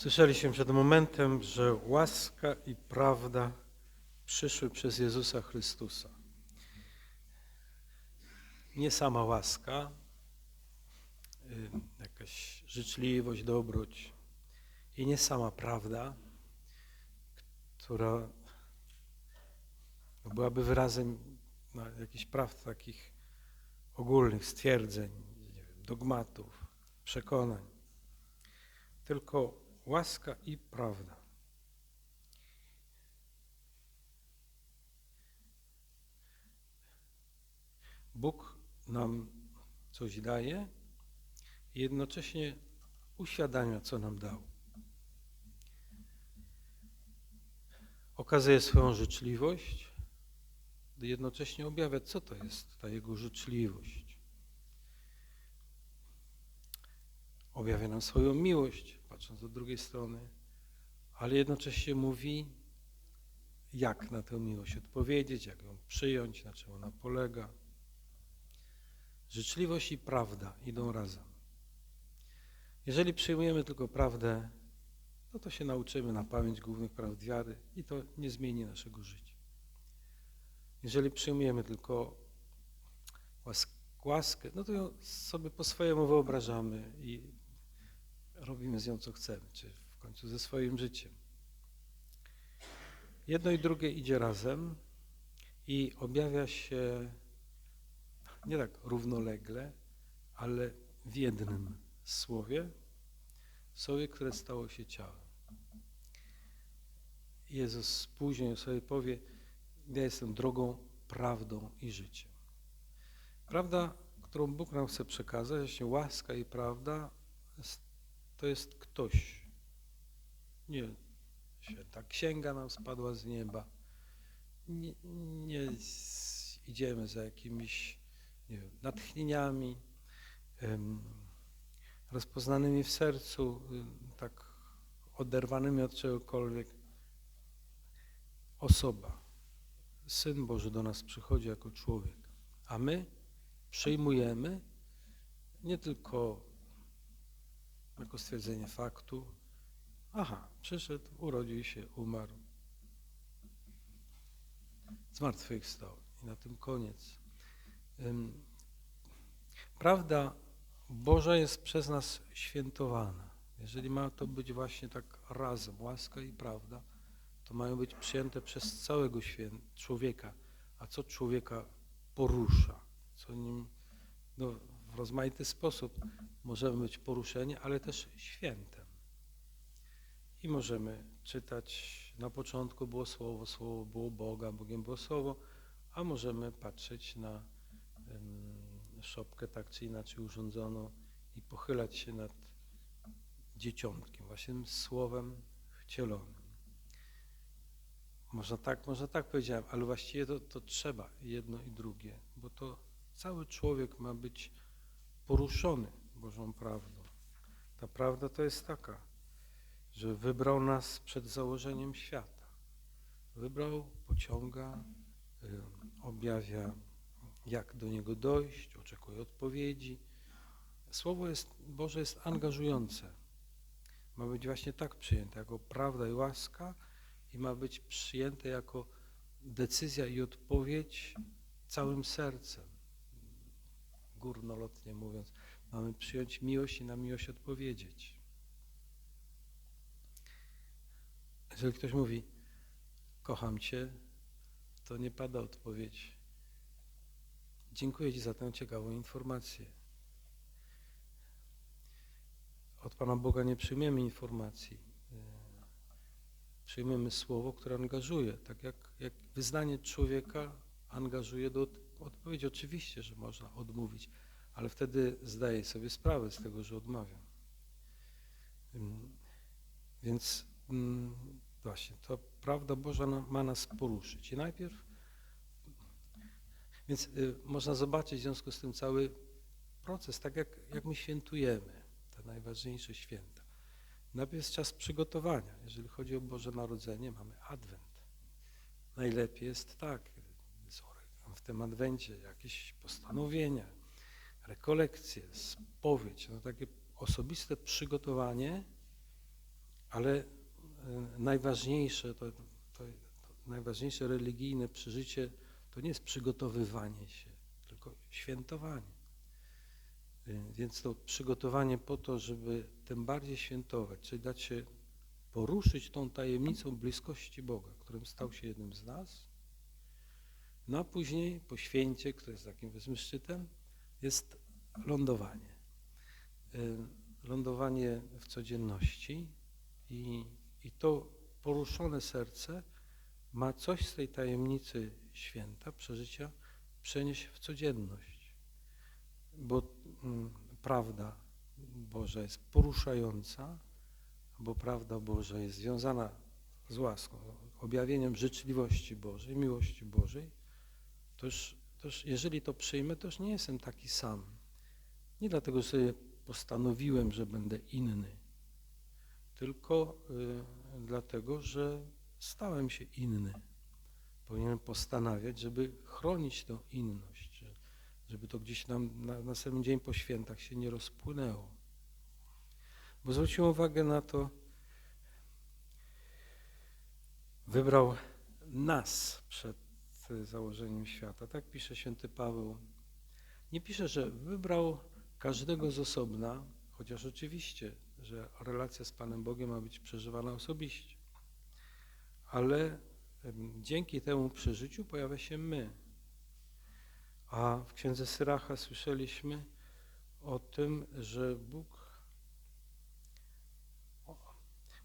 Słyszeliśmy przed momentem, że łaska i prawda przyszły przez Jezusa Chrystusa. Nie sama łaska, y, jakaś życzliwość, dobroć i nie sama prawda, która byłaby wyrazem no, jakichś praw takich ogólnych, stwierdzeń, dogmatów, przekonań, tylko łaska i prawda. Bóg nam coś daje i jednocześnie uświadamia, co nam dał. Okazuje swoją życzliwość, jednocześnie objawia, co to jest ta Jego życzliwość. Objawia nam swoją miłość, patrząc od drugiej strony, ale jednocześnie mówi, jak na tę miłość odpowiedzieć, jak ją przyjąć, na czym ona polega. Życzliwość i prawda idą razem. Jeżeli przyjmujemy tylko prawdę, no to się nauczymy na pamięć głównych prawd wiary i to nie zmieni naszego życia. Jeżeli przyjmujemy tylko łask łaskę, no to ją sobie po swojemu wyobrażamy i robimy z nią co chcemy, czy w końcu ze swoim życiem. Jedno i drugie idzie razem i objawia się nie tak równolegle, ale w jednym słowie, słowie, które stało się ciałem. Jezus później sobie powie, ja jestem drogą, prawdą i życiem. Prawda, którą Bóg nam chce przekazać, właśnie łaska i prawda, to jest ktoś. Nie święta księga nam spadła z nieba. Nie, nie idziemy za jakimiś wiem, natchnieniami rozpoznanymi w sercu, tak oderwanymi od czegokolwiek. Osoba, Syn Boży do nas przychodzi jako człowiek, a my przyjmujemy nie tylko jako stwierdzenie faktu, aha, przyszedł, urodził się, umarł, zmartwychwstał i na tym koniec. Prawda Boża jest przez nas świętowana. Jeżeli ma to być właśnie tak razem, łaska i prawda, to mają być przyjęte przez całego człowieka. A co człowieka porusza, co nim no, rozmaity sposób możemy być poruszeni, ale też świętem. I możemy czytać, na początku było Słowo, Słowo było Boga, Bogiem było Słowo, a możemy patrzeć na szopkę tak czy inaczej urządzoną i pochylać się nad dzieciątkiem, właśnie Słowem wcielonym. Można tak, można tak powiedziałem, ale właściwie to, to trzeba jedno i drugie, bo to cały człowiek ma być poruszony Bożą prawdą. Ta prawda to jest taka, że wybrał nas przed założeniem świata. Wybrał, pociąga, objawia, jak do niego dojść, oczekuje odpowiedzi. Słowo jest, Boże jest angażujące. Ma być właśnie tak przyjęte, jako prawda i łaska i ma być przyjęte jako decyzja i odpowiedź całym sercem górnolotnie mówiąc, mamy przyjąć miłość i na miłość odpowiedzieć. Jeżeli ktoś mówi, kocham Cię, to nie pada odpowiedź. Dziękuję Ci za tę ciekawą informację. Od Pana Boga nie przyjmiemy informacji. Przyjmiemy słowo, które angażuje, tak jak, jak wyznanie człowieka angażuje do odpowiedzi. Oczywiście, że można odmówić, ale wtedy zdaję sobie sprawę z tego, że odmawiam. Więc właśnie, to prawda Boża ma nas poruszyć. I najpierw, więc y, można zobaczyć w związku z tym cały proces, tak jak, jak my świętujemy te najważniejsze święta. Najpierw jest czas przygotowania. Jeżeli chodzi o Boże Narodzenie, mamy Adwent. Najlepiej jest tak, w tym Adwencie, jakieś postanowienia, rekolekcje, spowiedź, no takie osobiste przygotowanie Ale e, najważniejsze, to, to, to najważniejsze religijne przeżycie to nie jest przygotowywanie się, tylko świętowanie. Y, Więc to przygotowanie po to, żeby tym bardziej świętować, czyli dać się poruszyć tą tajemnicą bliskości Boga, którym stał się jednym z nas. No a później po święcie, które jest takim powiedzmy szczytem, jest lądowanie. Y, Lądowanie w codzienności i, i to poruszone serce ma coś z tej tajemnicy święta, przeżycia, przenieść w codzienność. Bo mm, prawda Boża jest poruszająca, bo prawda Boża jest związana z łaską, objawieniem życzliwości Bożej, miłości Bożej, to już, to już jeżeli to przyjmę, to już nie jestem taki sam. Nie dlatego, sobie postanowiłem, że będę inny, tylko y, dlatego, że stałem się inny. Powinienem postanawiać, żeby chronić tę inność, że- żeby to gdzieś nam na następny dzień po świętach się nie rozpłynęło. Bo zwróciłem uwagę na to, wybrał nas przed założeniem świata. Tak pisze święty Paweł. Nie pisze, że wybrał każdego z osobna, chociaż oczywiście, że relacja z Panem Bogiem ma być przeżywana osobiście. Ale dzięki temu przeżyciu pojawia się my. A w księdze Syracha słyszeliśmy o tym, że Bóg,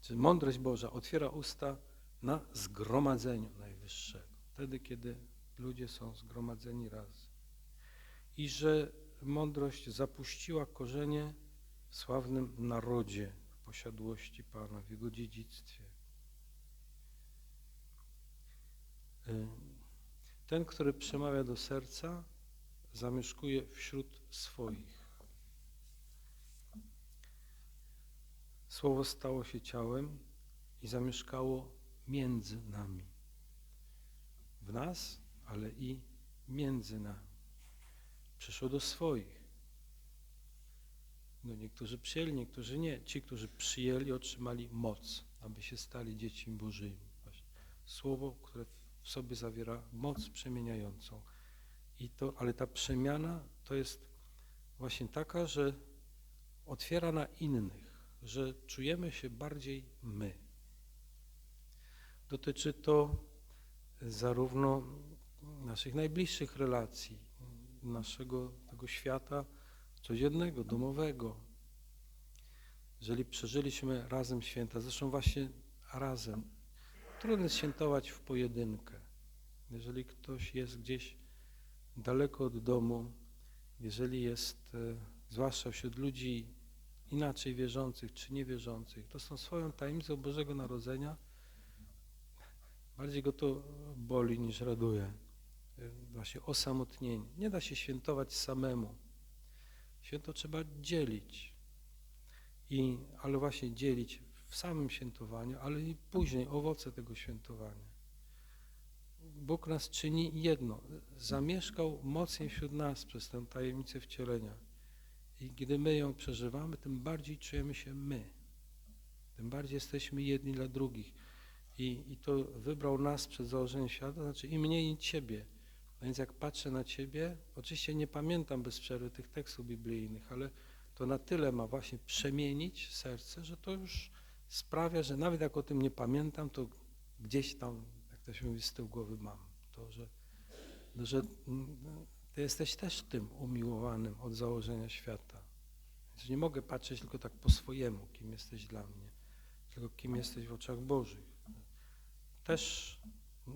czy mądrość Boża otwiera usta na zgromadzeniu najwyższego. Wtedy, kiedy ludzie są zgromadzeni razem. I że mądrość zapuściła korzenie w sławnym narodzie, w posiadłości Pana, w Jego dziedzictwie. Y, Ten, który przemawia do serca, zamieszkuje wśród swoich. Słowo stało się ciałem i zamieszkało między nami. W nas, ale i między nami. Przyszło do swoich. No niektórzy przyjęli, niektórzy nie. Ci, którzy przyjęli, otrzymali moc, aby się stali dziećmi Bożymi. Właśnie. Słowo, które w sobie zawiera moc przemieniającą. I to, ale ta przemiana to jest właśnie taka, że otwiera na innych, że czujemy się bardziej my. Dotyczy to zarówno naszych najbliższych relacji, naszego tego świata codziennego, domowego. Jeżeli przeżyliśmy razem święta, zresztą właśnie razem, trudno jest świętować w pojedynkę. Jeżeli ktoś jest gdzieś daleko od domu, jeżeli jest, e, zwłaszcza wśród ludzi inaczej wierzących czy niewierzących, to tą swoją tajemnicą Bożego Narodzenia bardziej go to boli niż raduje. Właśnie osamotnienie. Nie da się świętować samemu. Święto trzeba dzielić. I, ale właśnie dzielić w samym świętowaniu, ale i później owoce tego świętowania. Bóg nas czyni jedno. Zamieszkał mocniej wśród nas przez tę tajemnicę wcielenia. I gdy my ją przeżywamy, tym bardziej czujemy się my. Tym bardziej jesteśmy jedni dla drugich. I, i to wybrał nas przed założeniem świata, znaczy i mnie, i Ciebie. A więc jak patrzę na Ciebie, oczywiście nie pamiętam bez przerwy tych tekstów biblijnych, ale to na tyle ma właśnie przemienić serce, że to już sprawia, że nawet jak o tym nie pamiętam, to gdzieś tam, jak to się mówi, z tyłu głowy mam. To, że, no, że mm, Ty jesteś też tym umiłowanym od założenia świata. Więc nie mogę patrzeć tylko tak po swojemu, kim jesteś dla mnie, tylko kim jesteś w oczach Bożych. Też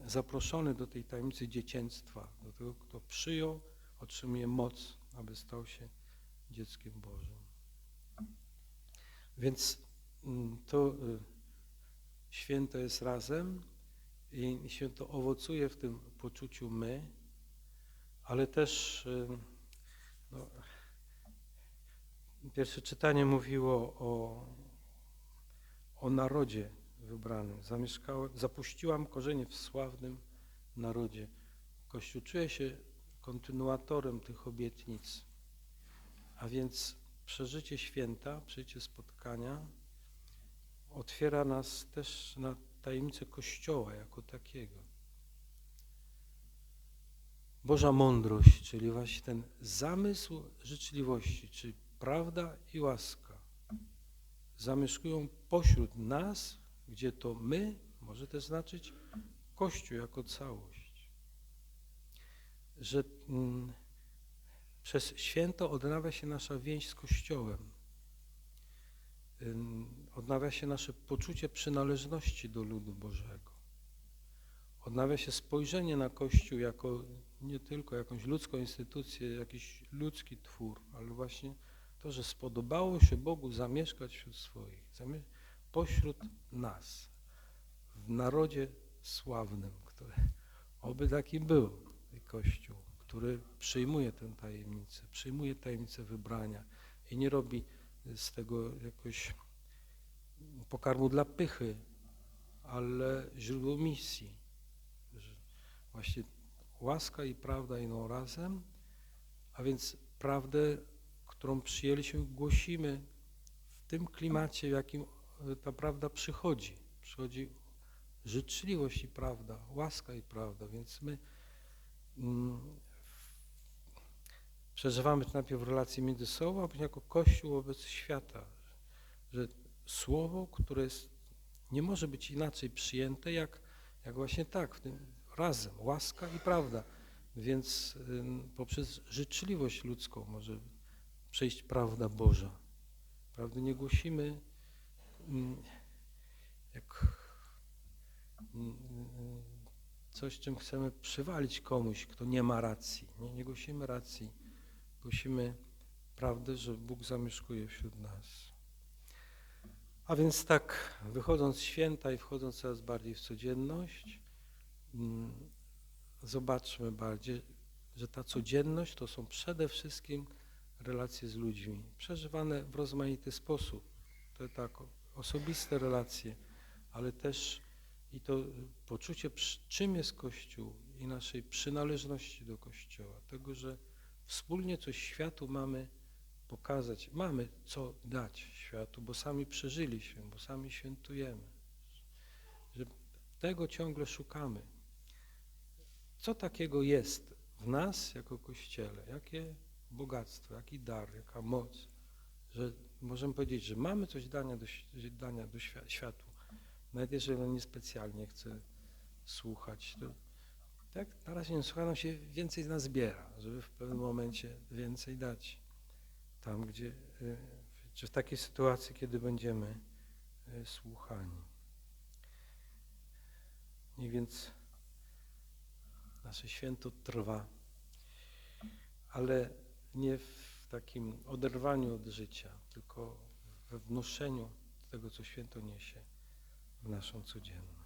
zaproszony do tej tajemnicy dziecięctwa, do tego, kto przyjął, otrzymuje moc, aby stał się dzieckiem Bożym. Więc mm, to y, święto jest razem i święto owocuje w tym poczuciu my, ale też y, no, pierwsze czytanie mówiło o, o narodzie wybranym. Zamieszkałem, zapuściłam korzenie w sławnym narodzie. Kościół czuje się kontynuatorem tych obietnic, a więc przeżycie święta, przeżycie spotkania otwiera nas też na tajemnicę Kościoła jako takiego. Boża mądrość, czyli właśnie ten zamysł życzliwości, czyli prawda i łaska, zamieszkują pośród nas, gdzie to my może też znaczyć Kościół jako całość. Że mm, przez święto odnawia się nasza więź z Kościołem. Odnawia się nasze poczucie przynależności do ludu Bożego. Odnawia się spojrzenie na Kościół jako nie tylko jakąś ludzką instytucję, jakiś ludzki twór, ale właśnie to, że spodobało się Bogu zamieszkać wśród swoich, pośród nas, w narodzie sławnym, który oby taki był Kościół, który przyjmuje tę tajemnicę, przyjmuje tajemnicę wybrania i nie robi z tego jakoś pokarmu dla pychy, ale źródło misji. Właśnie łaska i prawda idą razem, a więc prawdę, którą przyjęliśmy, głosimy w tym klimacie, w jakim ta prawda przychodzi. Przychodzi życzliwość i prawda, łaska i prawda, więc my mm, przeżywamy to najpierw w relacji między sobą, a później jako Kościół wobec świata, że słowo, które jest, nie może być inaczej przyjęte, jak, jak właśnie tak, w tym razem, łaska i prawda. Więc ym, poprzez życzliwość ludzką może przejść prawda Boża. Prawdy nie głosimy jak ym, ym, coś, czym chcemy przywalić komuś, kto nie ma racji. Nie, nie głosimy racji. Głosimy prawdę, że Bóg zamieszkuje wśród nas. A więc tak, wychodząc z święta i wchodząc coraz bardziej w codzienność, mm, zobaczmy bardziej, że ta codzienność to są przede wszystkim relacje z ludźmi, przeżywane w rozmaity sposób. To tak o- osobiste relacje, ale też i to poczucie, czym jest Kościół i naszej przynależności do Kościoła, tego, że wspólnie coś światu mamy pokazać, mamy co dać światu, bo sami przeżyliśmy, bo sami świętujemy. Że tego ciągle szukamy. Co takiego jest w nas jako Kościele? Jakie bogactwo, jaki dar, jaka moc, że możemy powiedzieć, że mamy coś dania do, dania do świa- światu. Nawet jeżeli on niespecjalnie chce słuchać, to tak na razie nie słucha, nam się więcej z nas zbiera, żeby w pewnym momencie więcej dać tam, gdzie, y, czy w takiej sytuacji, kiedy będziemy y, słuchani. I więc nasze święto trwa, ale nie w takim oderwaniu od życia, tylko we wnoszeniu tego, co święto niesie w naszą codzienność.